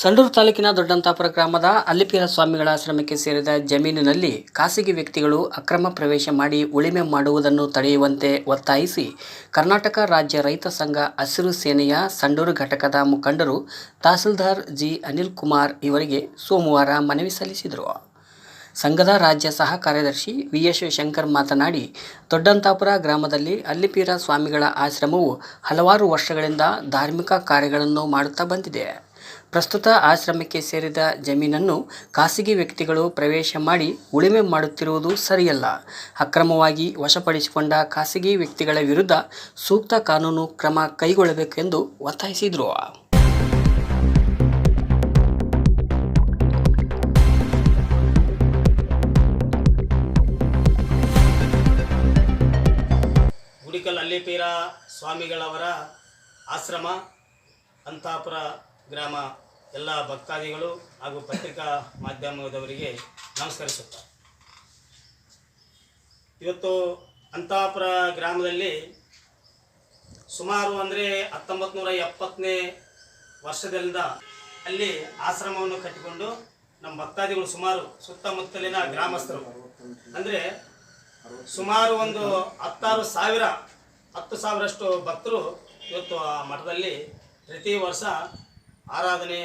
ಸಂಡೂರು ತಾಲೂಕಿನ ದೊಡ್ಡಂತಾಪುರ ಗ್ರಾಮದ ಅಲ್ಲಿಪೀರ ಸ್ವಾಮಿಗಳ ಆಶ್ರಮಕ್ಕೆ ಸೇರಿದ ಜಮೀನಿನಲ್ಲಿ ಖಾಸಗಿ ವ್ಯಕ್ತಿಗಳು ಅಕ್ರಮ ಪ್ರವೇಶ ಮಾಡಿ ಉಳಿಮೆ ಮಾಡುವುದನ್ನು ತಡೆಯುವಂತೆ ಒತ್ತಾಯಿಸಿ ಕರ್ನಾಟಕ ರಾಜ್ಯ ರೈತ ಸಂಘ ಹಸಿರು ಸೇನೆಯ ಸಂಡೂರು ಘಟಕದ ಮುಖಂಡರು ತಹಸೀಲ್ದಾರ್ ಜಿ ಅನಿಲ್ ಕುಮಾರ್ ಇವರಿಗೆ ಸೋಮವಾರ ಮನವಿ ಸಲ್ಲಿಸಿದರು. ಸಂಘದ ರಾಜ್ಯ ಸಹ ಕಾರ್ಯದರ್ಶಿ ವಿ ಎಸ್ ಶಂಕರ್ ಮಾತನಾಡಿ, ದೊಡ್ಡಂತಾಪುರ ಗ್ರಾಮದಲ್ಲಿ ಅಲ್ಲಿಪೀರ ಸ್ವಾಮಿಗಳ ಆಶ್ರಮವು ಹಲವಾರು ವರ್ಷಗಳಿಂದ ಧಾರ್ಮಿಕ ಕಾರ್ಯಗಳನ್ನು ಮಾಡುತ್ತಾ ಬಂದಿದೆ. ಪ್ರಸ್ತುತ ಆಶ್ರಮಕ್ಕೆ ಸೇರಿದ ಜಮೀನನ್ನು ಖಾಸಗಿ ವ್ಯಕ್ತಿಗಳು ಪ್ರವೇಶ ಮಾಡಿ ಉಳಿಮೆ ಮಾಡುತ್ತಿರುವುದು ಸರಿಯಲ್ಲ. ಅಕ್ರಮವಾಗಿ ವಶಪಡಿಸಿಕೊಂಡ ಖಾಸಗಿ ವ್ಯಕ್ತಿಗಳ ವಿರುದ್ಧ ಸೂಕ್ತ ಕಾನೂನು ಕ್ರಮ ಕೈಗೊಳ್ಳಬೇಕೆಂದು ಒತ್ತಾಯಿಸಿದರು. ಅಲ್ಲಿಪೀರ ಸ್ವಾಮಿಗಳವರ ಆಶ್ರಮ, ಅಂತಾಪುರ ಗ್ರಾಮ ಎಲ್ಲ ಭಕ್ತಾದಿಗಳು ಹಾಗೂ ಪತ್ರಿಕಾ ಮಾಧ್ಯಮದವರಿಗೆ ನಮಸ್ಕರಿಸುತ್ತ. ಇವತ್ತು ಅಂತಾಪುರ ಗ್ರಾಮದಲ್ಲಿ ಸುಮಾರು ಅಂದರೆ ಹತ್ತೊಂಬತ್ತು ನೂರ ಎಪ್ಪತ್ತನೇ ವರ್ಷದಿಂದ ಅಲ್ಲಿ ಆಶ್ರಮವನ್ನು ಕಟ್ಟಿಕೊಂಡು ನಮ್ಮ ಭಕ್ತಾದಿಗಳು ಸುಮಾರು ಸುತ್ತಮುತ್ತಲಿನ ಗ್ರಾಮಸ್ಥರು. ಅಂದರೆ ಸುಮಾರು ಒಂದು ಹತ್ತಾರು ಸಾವಿರ, ಹತ್ತು ಸಾವಿರಷ್ಟು ಭಕ್ತರು ಇವತ್ತು ಆ ಮಠದಲ್ಲಿ ಪ್ರತಿ ವರ್ಷ ಆರಾಧನೆ,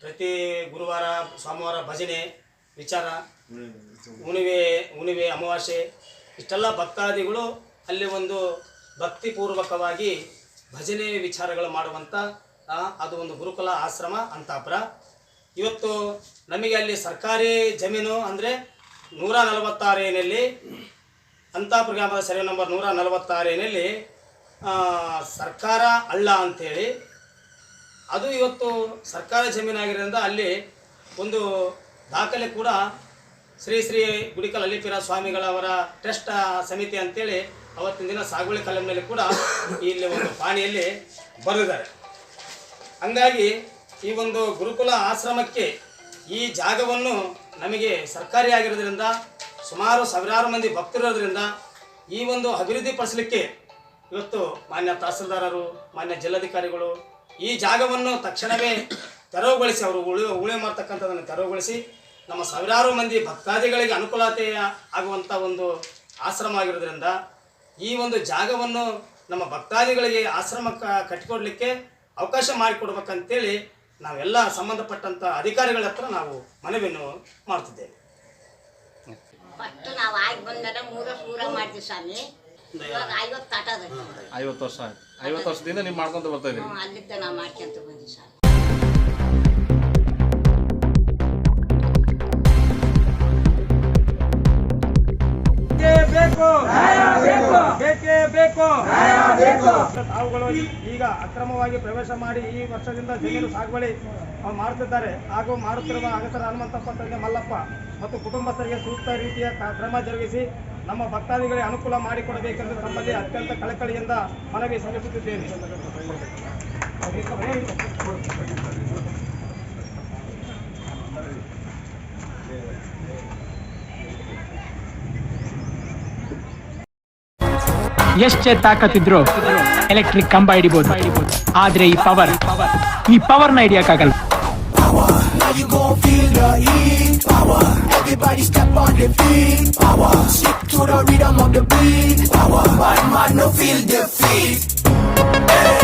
ಪ್ರತಿ ಗುರುವಾರ, ಸೋಮವಾರ ಭಜನೆ, ವಿಚಾರ, ಹುಣಿವೆ ಹುಣಿವೆ, ಅಮಾವಾಸ್ಯೆ, ಇಷ್ಟೆಲ್ಲ ಭಕ್ತಾದಿಗಳು ಅಲ್ಲಿ ಒಂದು ಭಕ್ತಿಪೂರ್ವಕವಾಗಿ ಭಜನೆ ವಿಚಾರಗಳು ಮಾಡುವಂಥ ಅದು ಒಂದು ಗುರುಕುಲ ಆಶ್ರಮ ಅಂತಾಪುರ. ಇವತ್ತು ನಮಗೆ ಅಲ್ಲಿ ಸರ್ಕಾರಿ ಜಮೀನು ಅಂದರೆ ನೂರ ನಲವತ್ತಾರೇನಲ್ಲಿ ಅಂತಾಪುರ ಗ್ರಾಮದ ಸರ್ವೆ ನಂಬರ್ ನೂರ ನಲವತ್ತಾರೇನಲ್ಲಿ ಸರ್ಕಾರ ಅಲ್ಲ ಅಂಥೇಳಿ ಅದು ಇವತ್ತು ಸರ್ಕಾರ ಜಮೀನಾಗಿರೋದ್ರಿಂದ ಅಲ್ಲಿ ಒಂದು ದಾಖಲೆ ಕೂಡ ಶ್ರೀ ಶ್ರೀ ಗುಡಿಕಲ್ ಅಲಿಪಿರ ಸ್ವಾಮಿಗಳವರ ಟ್ರಸ್ಟ್ ಸಮಿತಿ ಅಂತೇಳಿ ಅವತ್ತಿನ ದಿನ ಸಾಗುವಳಿ ಕಲಂನಲ್ಲಿ ಕೂಡ ಇಲ್ಲಿ ಒಂದು ಪಾಣಿಯಲ್ಲಿ ಬರೆದಿದ್ದಾರೆ. ಹಂಗಾಗಿ ಈ ಒಂದು ಗುರುಕುಲ ಆಶ್ರಮಕ್ಕೆ ಈ ಜಾಗವನ್ನು ನಮಗೆ ಸರ್ಕಾರಿ ಆಗಿರೋದ್ರಿಂದ ಸುಮಾರು ಸಾವಿರಾರು ಮಂದಿ ಭಕ್ತರಿರೋದ್ರಿಂದ ಈ ಒಂದು ಅಭಿವೃದ್ಧಿ ಪಡಿಸಲಿಕ್ಕೆ ಇವತ್ತು ಮಾನ್ಯ ತಹಸೀಲ್ದಾರರು, ಮಾನ್ಯ ಜಿಲ್ಲಾಧಿಕಾರಿಗಳು ಈ ಜಾಗವನ್ನು ತಕ್ಷಣವೇ ತೆರವುಗೊಳಿಸಿ, ಅವರು ಉಳಿ ಉಳಿ ಮಾಡ್ತಕ್ಕಂಥದ್ದನ್ನು ತೆರವುಗೊಳಿಸಿ, ನಮ್ಮ ಸಾವಿರಾರು ಮಂದಿ ಭಕ್ತಾದಿಗಳಿಗೆ ಅನುಕೂಲತೆ ಆಗುವಂಥ ಒಂದು ಆಶ್ರಮ ಆಗಿರೋದ್ರಿಂದ, ಈ ಒಂದು ಜಾಗವನ್ನು ನಮ್ಮ ಭಕ್ತಾದಿಗಳಿಗೆ ಆಶ್ರಮ ಕಟ್ಟಿಕೊಡ್ಲಿಕ್ಕೆ ಅವಕಾಶ ಮಾಡಿಕೊಡ್ಬೇಕಂತೇಳಿ ನಾವೆಲ್ಲ ಸಂಬಂಧಪಟ್ಟಂಥ ಅಧಿಕಾರಿಗಳ ಹತ್ರ ನಾವು ಮನವಿಯನ್ನು ಮಾಡ್ತಿದ್ದೇವೆ. ಫಸ್ಟ್ ನಾವು ಆಗಿ ಬಂದರೆ ಮೂರ ಪೂರ ಮಾಡ್ತೀವಿ ಸ್ವಾಮಿ. ಐವತ್ತು ವರ್ಷ ಆಯ್ತು. ಐವತ್ತು ವರ್ಷದಿಂದ ನೀವು ಮಾಡ್ಕೊಂತ ಬರ್ತಾ ಇದ್ದೀರಿ? ಅಲ್ಲಿದ್ದ ನಾವು ಮಾಡ್ಕೊಂತ ಬಂದ್ವಿ ಸ್ವಾಮಿ ಬೇಕೇ. ಬೇಕು. ತಾವುಗಳು ಈಗ ಅಕ್ರಮವಾಗಿ ಪ್ರವೇಶ ಮಾಡಿ ಈ ವರ್ಷದಿಂದ ಜಮೀನು ಸಾಗುವಳಿ ಮಾಡುತ್ತಿದ್ದಾರೆ. ಹಾಗೂ ಮಾಡುತ್ತಿರುವ ಅಗಸರ ಹನುಮಂತಪ್ಪ ತಂದೆ ಮಲ್ಲಪ್ಪ ಮತ್ತು ಕುಟುಂಬಸ್ಥರಿಗೆ ಸೂಕ್ತ ರೀತಿಯ ಕ- ಕ್ರಮ ಜರುಗಿಸಿ ನಮ್ಮ ಭಕ್ತಾದಿಗಳಿಗೆ ಅನುಕೂಲ ಮಾಡಿಕೊಡಬೇಕೆಂದು ತಮ್ಮಲ್ಲಿ ಅತ್ಯಂತ ಕಳಕಳಿಯಿಂದ ಮನವಿ ಸಲ್ಲಿಸುತ್ತಿದ್ದೇನೆ. ಎಷ್ಟೇ ತಾಕತ್ತಿದ್ರು ಎಲೆಕ್ಟ್ರಿಕ್ ಕಂಬ ಹಿಡಿಬಹುದು ಆದ್ರೆ ಈ ಪವರ್ ಈ ಪವರ್ನ ಹಿಡಿಯಕ್ಕಾಗಲ್ಲ. Everybody step on the beat. Power. Stick to the rhythm of the beat. Power. Bad man no feel defeat. Hey.